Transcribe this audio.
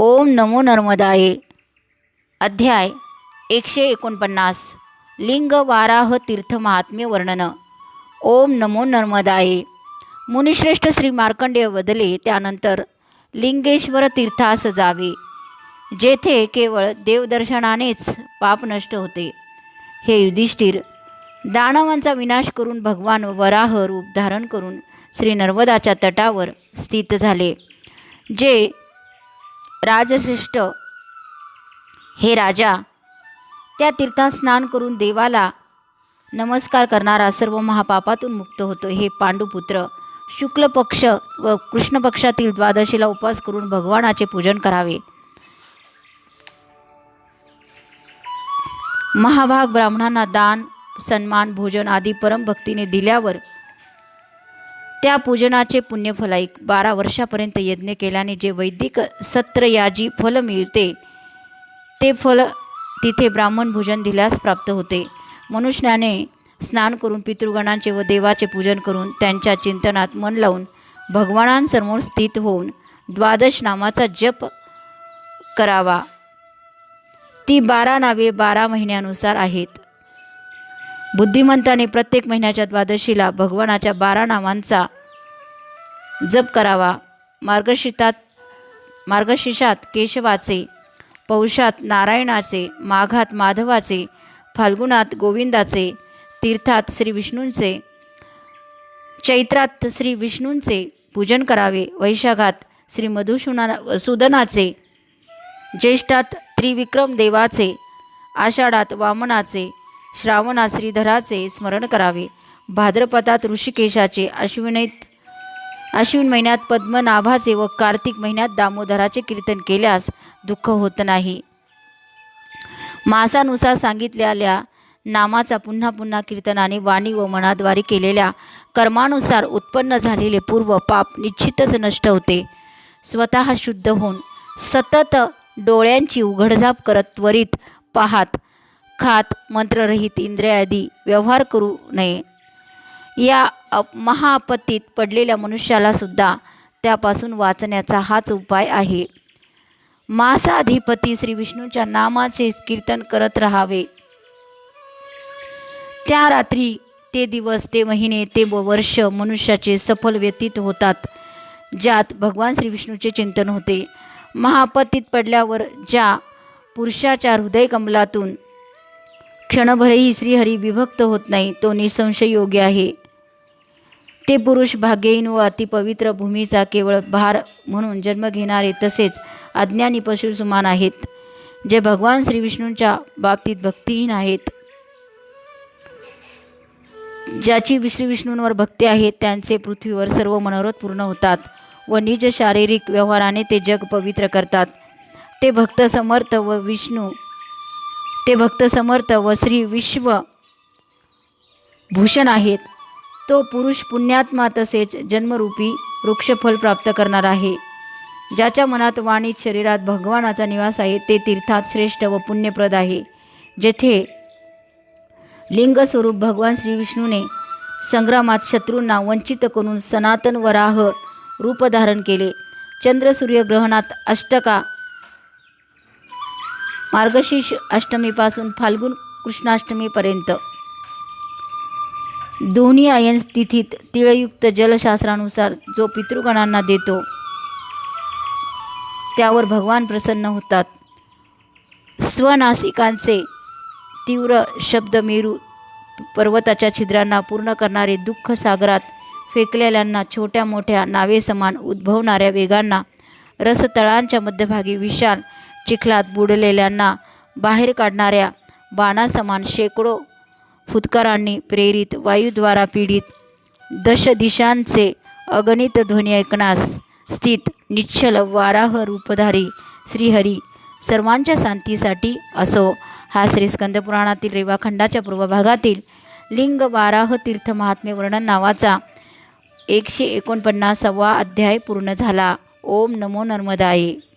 ओम नमो नर्मदाये. अध्याय एकशे एकोणपन्नास. लिंग वाराह तीर्थ महात्म्य वर्णन. ओम नमो नर्मदाये. मुनिश्रेष्ठ श्री मार्कंडेय बदले त्यानंतर लिंगेश्वर तीर्थास जावे जेथे केवळ देवदर्शनानेच पाप नष्ट होते. हे युधिष्ठिर दानवांचा विनाश करून भगवान वराह रूप धारण करून श्री नर्मदाच्या तटावर स्थित झाले. जे राजश्रेष्ठ. हे राजा त्या तीर्थात स्नान करून देवाला नमस्कार करणारा सर्व महापापातून मुक्त होतो. हे पांडुपुत्र शुक्ल पक्ष व कृष्ण पक्षातील द्वादशीला उपवास करून भगवानाचे पूजन करावे. महाभाग ब्राह्मणांना दान सन्मान भोजन आदी परमभक्तीने दिल्यावर त्या पूजनाचे पुण्यफलाईक बारा वर्षापर्यंत यज्ञ केल्याने जे वैदिक सत्रयाजी फल मिळते ते फल तिथे ब्राह्मण भोजन दिल्यास प्राप्त होते. मनुष्याने स्नान करून पितृगणांचे व देवाचे पूजन करून त्यांच्या चिंतनात मन लावून भगवानांसमोर स्थित होऊन द्वादश नामाचा जप करावा. ती बारा नावे बारा महिन्यानुसार आहेत. बुद्धिमंताने प्रत्येक महिन्याच्या द्वादशीला भगवानाच्या बारा नामांचा जप करावा. मार्गशितात मार्गशीर्षात केशवाचे पौषात नारायणाचे माघात माधवाचे फाल्गुनात गोविंदाचे तीर्थात श्री विष्णूंचे चैत्रात श्री विष्णूंचे पूजन करावे. वैशाखात श्री मधुसूना सुदनाचे ज्येष्ठात त्रिविक्रम देवाचे आषाढात वामनाचे श्रावणात श्रीधराचे स्मरण करावे. भाद्रपदात ऋषिकेशाचे अश्विनीत अश्विन महिन्यात पद्मनाभाचे व कार्तिक महिन्यात दामोदराचे कीर्तन केल्यास दुःख होत नाही. मासानुसार सांगितलेल्या नामाचा पुन्हा पुन्हा कीर्तनाने वाणी व मनाद्वारे केलेल्या कर्मानुसार उत्पन्न झालेले पूर्व पाप निश्चितच नष्ट होते. स्वतः शुद्ध होऊन सतत डोळ्यांची उघडझाप करत त्वरित पाहात खात मंत्ररहित इंद्रियादी व्यवहार करू नये. या अप महाआपत्तीत पडलेल्या मनुष्याला सुद्धा त्यापासून वाचण्याचा हाच उपाय आहे. मासाधिपती श्री विष्णूच्या नामाचे कीर्तन करत राहावे. त्या रात्री ते दिवस ते महिने ते व वर्ष मनुष्याचे सफल व्यतीत होतात ज्यात भगवान श्री विष्णूचे चिंतन होते. महापत्तीत पडल्यावर ज्या पुरुषाच्या हृदय कमलातून क्षणभरही श्रीहरी विभक्त होत नाही तो निसंशय योग्य आहे. ते पुरुष भाग्यहीन व अतिपवित्र भूमीचा केवळ भार म्हणून जन्म घेणारे तसेच अज्ञानी पशुसुमान आहेत जे भगवान श्रीविष्णूंच्या बाबतीत भक्तिहीन आहेत. ज्याची श्रीविष्णूंवर भक्ती आहे त्यांचे पृथ्वीवर सर्व मनोरथ पूर्ण होतात व निज शारीरिक व्यवहाराने ते जग पवित्र करतात. ते भक्त समर्थ व विष्णू ते भक्त समर्थ व श्री विश्व भूषण आहेत. तो पुरुष पुण्यात्मा तसेच जन्मरूपी वृक्षफल प्राप्त करणार आहे. ज्याच्या मनात वाणीत शरीरात भगवानाचा निवास आहे ते तीर्थात श्रेष्ठ व पुण्यप्रद आहे. जेथे लिंगस्वरूप भगवान श्री विष्णूने संग्रामात शत्रूंना वंचित करून सनातन वराह रूप धारण केले. चंद्र सूर्यग्रहणात अष्टका मार्गशीर्ष अष्टमीपासून फाल्गुन कृष्णाष्टमीपर्यंत. दोन्ही अयन तिथीत तिळयुक्त जलशास्त्रानुसार जो पितृगणांना देतो त्यावर भगवान प्रसन्न होतात. स्वनासिकांचे तीव्र शब्द मेरू पर्वताच्या छिद्रांना पूर्ण करणारे दुःख सागरात फेकलेल्यांना छोट्या मोठ्या नावेसमान उद्भवणाऱ्या वेगांना रसतळांच्या मध्यभागी विशाल चिखलात बुडलेल्यांना बाहेर काढणाऱ्या बाणासमान शेकडो फुतकारांनी प्रेरित वायूद्वारा पीडित दश दिशांचे अगणित ध्वनी ऐकण्यास स्थित निश्चल वाराह रूपधारी श्रीहरी सर्वांच्या शांतीसाठी असो. हा श्री स्कंदपुराणातील रेवाखंडाच्या पूर्व भागातील लिंग वाराह तीर्थ महात्मे वर्णन नावाचा एकशे एकोणपन्नासावा अध्याय पूर्ण झाला. ओम नमो नर्मदाये.